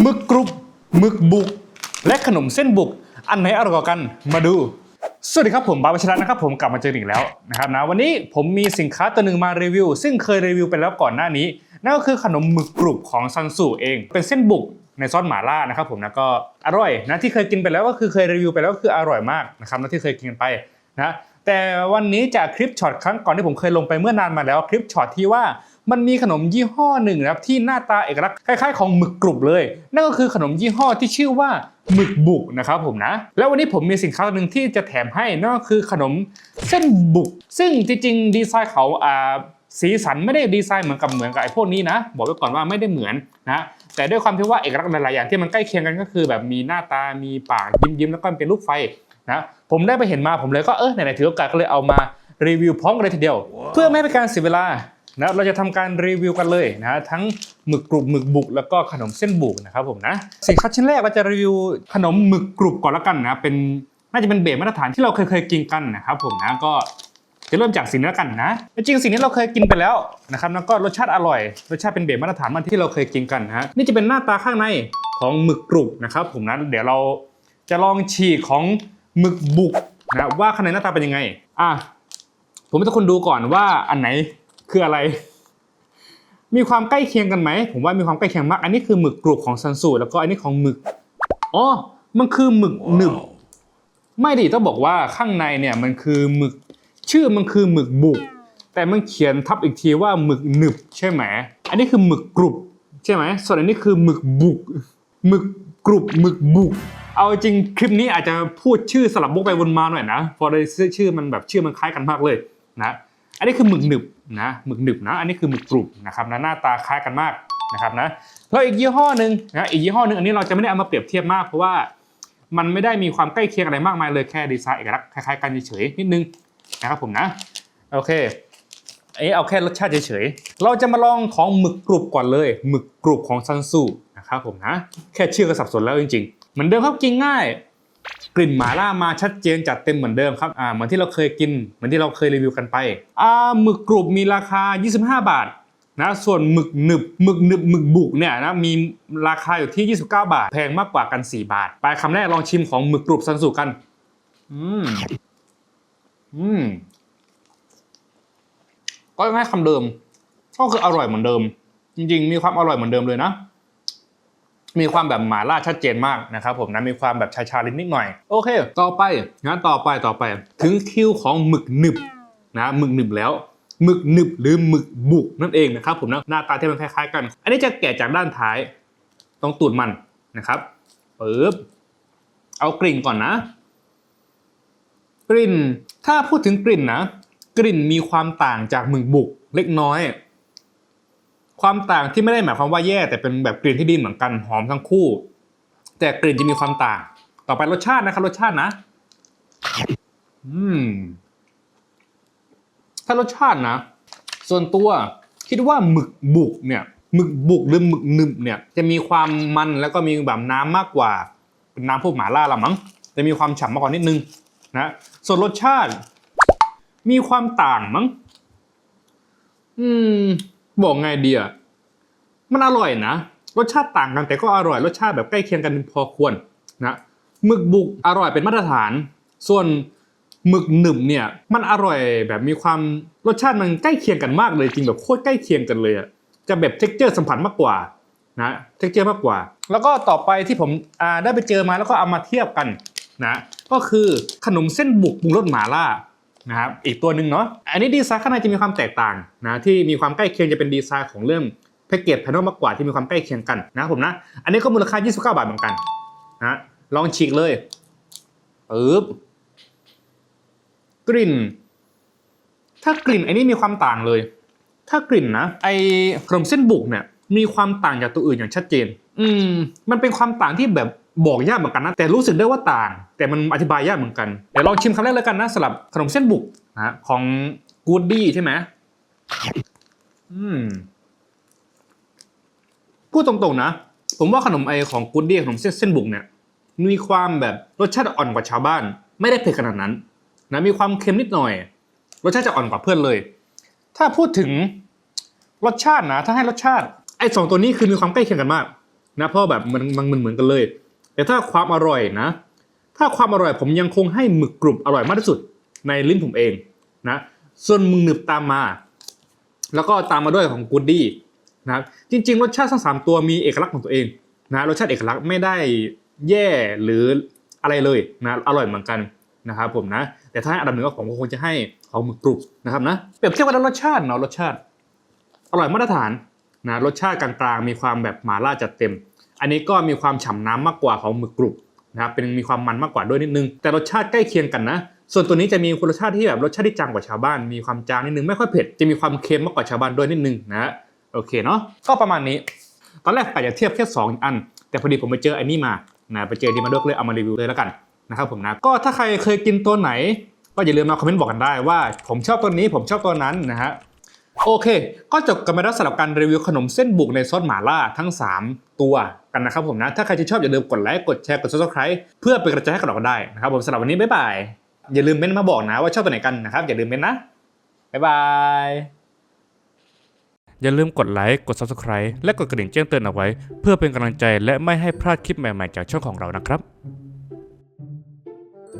หมึกกรุบหมึกบุก และขนมเส้นบุก อันไหนอร่อยกว่ากันมาดู สวัสดีครับผมบาบาชระนะครับผมกลับมาเจออีกแล้วนะครับนะวันนี้ผมมีสินค้าตัวหนึ่งมารีวิว ซึ่งเคยรีวิวไปแล้วก่อนหน้านี้ นั่นก็คือขนมหมึกกรุบของซันสูเอง เป็นเส้นบุกในซอสหม่าล่านะครับผมนะก็อร่อยนะที่เคยกินไปแล้วก็คือเคยรีวิวไปแล้วก็คืออร่อยมากนะครับนะที่เคยกินไปนะแต่วันนี้จากคลิปช็อตครั้งก่อนที่ผมเคยลงไปเมื่อนานมาแล้วคลิปช็อตที่ว่า มันมีขนมยี่ห้อหนึ่งนะครับที่หน้าตาเอกลักษณ์คล้ายๆของหมึกกรุบเลย นั่นก็คือขนมยี่ห้อที่ชื่อว่าหมึกบุกนะครับผมนะ แล้ววันนี้ผมมีสินค้าหนึ่งที่จะแถมให้นั่นก็คือขนมเส้นบุก ซึ่งจริงๆดีไซน์เขาอ่าสีสันไม่ได้ดีไซน์เหมือนกับเหมือนกับไอ้พวกนี้นะ บอกไว้ก่อนว่าไม่ได้เหมือนนะแต่ด้วยความที่ว่าเอกลักษณ์หลายๆอย่างที่มันใกล้เคียงกันก็คือ แบบมีหน้าตามีปากยิ้มๆแล้วก็เป็นรูปไฟนะผมได้ไปเห็นมาผมเลยก็เออไหนๆถือโอกาสก็เลยเอามารีวิวพร้อมกันเลยทีเดียว เพื่อไม่ให้เป็นการเสียเวลา นะเราจะทำการรีวิวกันเลยนะทั้งหมึกกรุบหมึกบุกแล้วก็ขนมเส้นบุกนะครับผมนะสินค้าชิ้นแรกเราจะรีวิวขนมหมึกกรุบก่อนละกันนะเป็นน่าจะเป็นเบสมาตรฐานที่เราเคยเคยกินกันนะครับผมนะก็จะเริ่มจากสิ่งนี้แล้วกันนะจริงสิ่งนี้เราเคยกินไปแล้วนะครับแล้วก็รสชาติอร่อยรสชาติเป็นเบสมาตรฐานมันที่เราเคยกินกันนะนี่จะเป็นหน้าตาข้างในของหมึกกรุบนะครับผมนะเดี๋ยวเราจะลองฉีกของหมึกบุกนะว่าข้างในหน้าตาเป็นยังไงอะผมจะคุณดูก่อนว่าอันไหน คืออะไร มีความใกล้เคียงกันไหม ผมว่ามีความใกล้เคียงมาก อันนี้คือหมึกกรุบของซันสูแล้วก็อันนี้ของหมึก อ๋อ มันคือหมึกหนึบ ไม่ดิต้องบอกว่าข้างในเนี่ยมันคือหมึก ชื่อมันคือหมึกบุก แต่มันเขียนทับอีกทีว่าหมึกหนึบใช่ไหม อันนี้คือหมึกกรุบใช่ไหม ส่วนอันนี้คือหมึกบุก หมึกกรุบหมึกบุกเอาจริงคลิปนี้อาจจะพูดชื่อสลับวกไปวนมาหน่อยนะเพอเลยชื่อมันแบบชื่อมันคล้ายกันมากเลยนะ อันนี้คือหมึกหนึบนะหมึกหนึบนะ อันนี้คือหมึกกรุบนะครับนะหน้าตาคล้ายกันมากนะครับนะแล้วอีกยี่ห้อหนึ่งนะอีกยี่ห้อหนึ่งอันนี้เราจะไม่ได้เอามาเปรียบเทียบมากเพราะว่ามันไม่ได้มีความใกล้เคียงอะไรมากมายเลยแค่ดีไซน์เอกลักษณ์คล้ายๆกันเฉยๆนิดนึงนะครับผมนะโอเคอันนี้เอาแค่รสชาติเฉยๆเราจะมาลองของหมึกกรุบก่อนเลยหมึกกรุบของซันซูนะครับผมนะแค่ชื่อก็สับสนแล้วจริงๆเหมือนเดิมครับกินง่าย กลิ่นหมาล่ามาชัดเจนจัดเต็มเหมือนเดิมครับอ่าเหมือนที่เราเคยกินเหมือนที่เราเคยรีวิวกันไปอ่าหมึกกรุบมีราคา 25 บาทนะส่วนหมึกหนึบหมึกหนึบหมึกบุกเนี่ยนะมีราคาอยู่ที่ 29 บาท แพงมากกว่ากัน 4 บาท ไปคำแรกลองชิมของหมึกกรุบซันสุกัน อืมอืมก็ง่ายคำเดิม ก็คืออร่อยเหมือนเดิม จริง ๆ มีความอร่อยเหมือนเดิมเลยนะ มีความแบบหมาล่าชัดเจนมากนะครับผมนะมีความแบบชาชาลิ้นนิดหน่อย โอเค ต่อไปงั้นต่อไปต่อไป ถึงคิวของหมึกหนึบนะหมึกหนึบแล้วหมึกหนึบหรือหมึกบุกนั่นเองนะครับผมนะหน้าตาที่มันคล้ายๆกัน อันนี้จะแกะจากด้านท้ายตรงตูดมันนะครับปึ๊บเอากลิ่นก่อนนะ กลิ่นถ้าพูดถึงกลิ่นนะ กลิ่นมีความต่างจากหมึกบุกเล็กน้อย ความต่างที่ไม่ได้หมายความว่าแย่ แต่เป็นแบบกลิ่นที่ดีเหมือนกันหอมทั้งคู่ แต่กลิ่นจะมีความต่าง ต่อไปรสชาตินะครับรสชาตินะ อืม ถ้ารสชาตินะ ส่วนตัวคิดว่าหมึกบุกเนี่ยหมึกบุกหรือหมึกหนึบเนี่ย จะมีความมันแล้วก็มีแบบน้ำมากกว่าเป็นน้ำพวกหมาล่าละมั้งจะมีความฉ่ำมากกว่านิดนึงนะส่วนรสชาติ มีความต่างมั้ง อืม บอกไงดีอะมันอร่อยนะ รสชาติต่างกันแต่ก็อร่อย รสชาติแบบใกล้เคียงกันพอควรนะหมึกบุกอร่อยเป็นมาตรฐาน ส่วนหมึกหนึบเนี่ย มันอร่อยแบบมีความรสชาติมันใกล้เคียงกันมากเลยจริงแบบโคตรใกล้เคียงกันเลยอะจะแบบเท็กเจอร์สัมผัสมากกว่านะเท็กเจอร์มากกว่า แล้วก็ต่อไปที่ผมได้ไปเจอมาแล้วก็เอามาเทียบกันนะก็คือขนมเส้นบุกปรุงรสหม่าล่า นะครับอีกตัวหนึ่งเนาะอันนี้ดีไซน์ข้างในจะมีความแตกต่างนะที่มีความใกล้เคียงจะเป็นดีไซน์ของเรื่องแพ็กเกจภายนอกมากกว่าที่มีความใกล้เคียงกันนะครับผมนะ อันนี้ก็มูลค่า 29 บาทเหมือนกันนะลองฉีกเลยปึ๊บกลิ่น ถ้ากลิ่นอันนี้มีความต่างเลย ถ้ากลิ่นนะไอขนมเส้นบุกเนี่ยมีความต่างจากตัวอื่นอย่างชัดเจน อืมมันเป็นความต่างที่แบบ บอกยากเหมือนกันนะแต่รู้สึกได้ว่าต่าง แต่มันอธิบายยากเหมือนกันเดี๋ยวลองชิมคำแรกเลยกันนะสำหรับขนมเส้นบุกนะของกูดดี้ใช่ไหมอืมพูดตรงๆนะ ผมว่าขนมไอของกูดดี้ขนมเส้นเส้นบุกเนี่ยมีความแบบรสชาติอ่อนกว่าชาวบ้าน ไม่ได้เผ็ดขนาดนั้นนะมีความเค็มนิดหน่อย รสชาติจะอ่อนกว่าเพื่อนเลย ถ้าพูดถึงรสชาตินะ ถ้าให้รสชาติไอ้สองตัวนี้คือมีความใกล้เคียงกันมากนะเพราะแบบมันมันมันเหมือนกันเลย แต่ถ้าความอร่อยนะ ถ้าความอร่อยผมยังคงให้หมึกกรุบอร่อยมากที่สุดในลิ้นผมเองนะส่วนมึงหนึบตามมา แล้วก็ตามมาด้วยของกูดดี้นะจริง ๆ รสชาติทั้งสามตัวมีเอกลักษณ์ของตัวเองนะรสชาติเอกลักษณ์ไม่ได้แย่หรืออะไรเลยนะอร่อยเหมือนกันนะครับผมนะแต่ถ้าอันดับหนึ่งก็ผมก็คงจะให้ของหมึกกรุบนะครับนะเปรียบเทียบกันรสชาติเนาะรสชาติ อร่อยมาตรฐานนะรสชาติกลางๆมีความแบบหมาล่าจัดเต็ม อันนี้ก็มีความฉ่ำน้ำมากกว่าของหมึกกรุบนะครับเป็นมีความมันมากกว่าด้วยนิดนึง แต่รสชาติใกล้เคียงกันนะ ส่วนตัวนี้จะมีคุณรสชาติที่แบบรสชาติที่จางกว่าชาวบ้าน มีความจางนิดนึงไม่ค่อยเผ็ดจะมีความเค็มมากกว่าชาวบ้านด้วยนิดนึงนะโอเคเนาะก็ประมาณนี้ ตอนแรกกะจะเทียบแค่สองอัน แต่พอดีผมไปเจออันนี้มานะไปเจอดีมาด้วยเลยเอามารีวิวเลยแล้วกันนะครับผมนะก็ถ้าใครเคยกินตัวไหน ก็อย่าลืมมาคอมเมนต์บอกกันได้ว่า ผมชอบตัวนี้ผมชอบตัวนั้นนะฮะ โอเค ก็จบกันไปแล้วสำหรับการรีวิวขนมเส้นบุกในซอสหม่าล่าทั้ง 3 ตัวกันนะครับผมนะ ถ้าใครที่ชอบอย่าลืมกดไลค์ กดแชร์ กด subscribe เพื่อเป็นกระจายให้กับเราได้นะครับผมสำหรับวันนี้บ๊ายบาย อย่าลืมเม้นมาบอกนะว่าชอบตัวไหนกันนะครับ อย่าลืมเม้นนะ บ๊ายบาย อย่าลืมกดไลค์ กด Subscribe และกดกระดิ่งแจ้งเตือนเอาไว้ เพื่อเป็นกำลังใจและไม่ให้พลาดคลิปใหม่ๆจากช่องของเรานะครับ